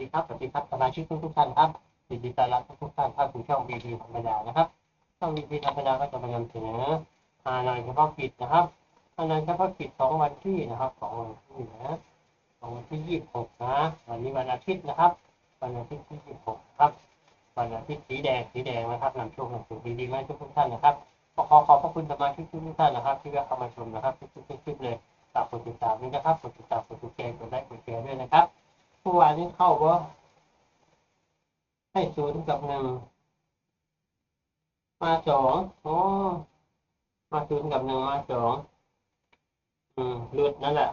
ดีครับ สวัสดีครับ สมาชิกทุกทุกท่านครับยินดีต้อนรับทุกทุกท่านเข้าสู่ช่องวีดีธรรมดานะครับ ช่องวีดีธรรมดาก็จะมานำเสนอฮานอยเฉพาะกิจนะครับฮานอยเฉพาะกิจของวันที่นะครับของวันที่นะของวันที่ยี่สิบหกนะ วันนี้วันอาทิตย์นะครับ วันอาทิตย์ที่ยี่สิบหกครับ วันอาทิตย์สีแดง สีแดงนะครับนำโชคนำสู่ดีๆมาให้ทุกทุกท่านนะครับ ขอขอบพระคุณสมาชิกทุกๆท่านนะครับ ที่แวะเข้ามาชมนะครับทุกๆคลิปเลยฝากกดติดตามด้วยนะครับกดติด เข้าว่าให้ศูนย์กับหนึ่งมาสองโอ้มาศูนย์กับหนึ่งมาสองอืมหลุดนั่นแหละ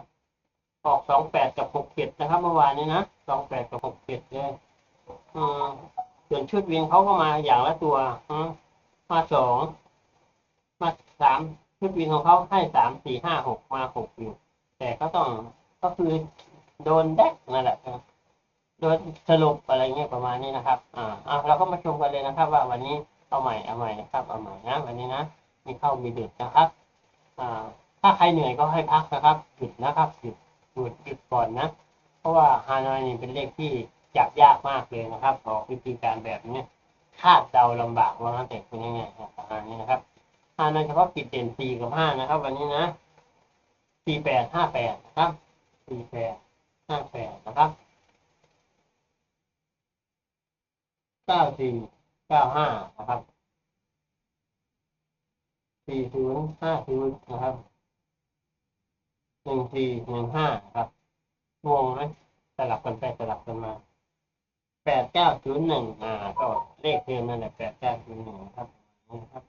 ออกสองแปดกับหกเจ็ดนะครับ เมื่อวานนี้นะสองแปดกับหกเจ็ดเลยอืมส่วนชุดวิ่งเขาก็มาอย่างละตัวอืมมาสองมาสามชุดวิ่งของเขาให้สามสี่ห้าหกมาหกอยู่แต่ก็ต้องก็คือโดนแดกนั่นแหละ โดนสรุปอะไรเงี้ยประมาณนี้นะครับ อ่าอ่าเราก็มาชมกันเลยนะครับ ว่าวันนี้เอาใหม่เอาใหม่นะครับเอาใหม่นะวันนี้นะมีเข้ามีเดึกนะครับ อ่า ถ้าใครเหนื่อยก็ให้พักนะครับหยุดนะครับหยุดหยุดหยุดก่อนนะ เพราะว่าฮานอยนี่เป็นเลขที่จับยากมากเลยนะครับออกวิธีการแบบนี้คาดเดาลำบากว่าแต่เป็นยังไงครับประมาณนี้นะครับฮานอยเฉพาะกิจเด่นสี่กับห้านะครับ วันนี้นะสี่แปดห้าแปดนะครับสี่แปดห้าแปดนะครับ เก้าสี่เก้าห้านะครับสี่ศูนย์ห้าศูนย์นะครับหนึ่งสี่หนึ่งห้าครับงงไหมสลับกันไปสลับกันมาแปดเก้าศูนย์หนึ่งอ่าก็เลขเดิมนั่นแหละแปดเก้าศูนย์หนึ่งครับนี่ครับ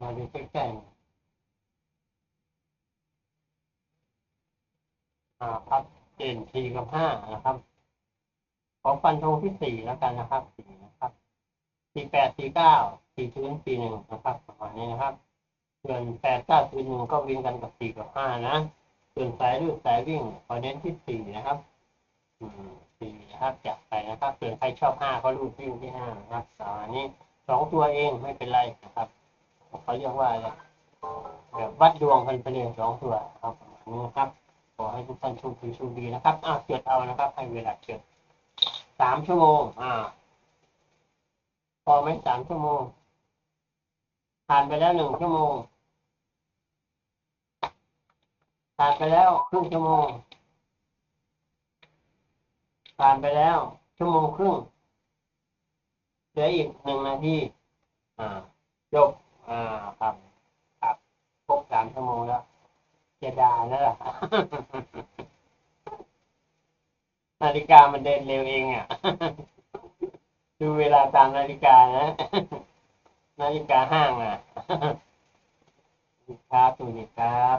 มาดูใกล้ๆ อ่าครับเด่นสี่กับห้านะครับ ของฟันธงที่สี่แล้วกันนะครับสี่นะครับสี่แปดสี่เก้าสี่ศูนย์สี่หนึ่งนะครับประมาณนี้นะครับส่วนแปดเก้าศูนย์หนึ่งก็วิ่งกันกับสี่กับห้านะส่วนสายรูดสายวิ่งขอเน้นที่สี่นะครับอืมสี่นะครับจับไปนะครับส่วนใครชอบห้าก็รูดวิ่งที่ห้านะครับอันนี้สองตัวเองไม่เป็นไรนะครับเขาเรียกว่าอะไรแบบวัดดวงกันไปเลยสองตัวครับนี้นะครับ ขอให้ทุกท่านโชคดีโชคดีนะครับอ่าเกิดเอานะครับ ให้เวลาเกิดสามชั่วโมง อ่า พอไหมสามชั่วโมง ผ่านไปแล้วหนึ่งชั่วโมง ผ่านไปแล้วครึ่งชั่วโมง ผ่านไปแล้ว ชั่วโมงครึ่งเหลืออีกหนึ่งนาที อ่า จบ อ่า ครับครับครบสามชั่วโมงแล้ว จะด่านั่นแหละนาฬิกามันเดินเร็วเองอะ ดูเวลาตามนาฬิกานะ นาฬิกาห้างอะ ครับตูนี่ครับ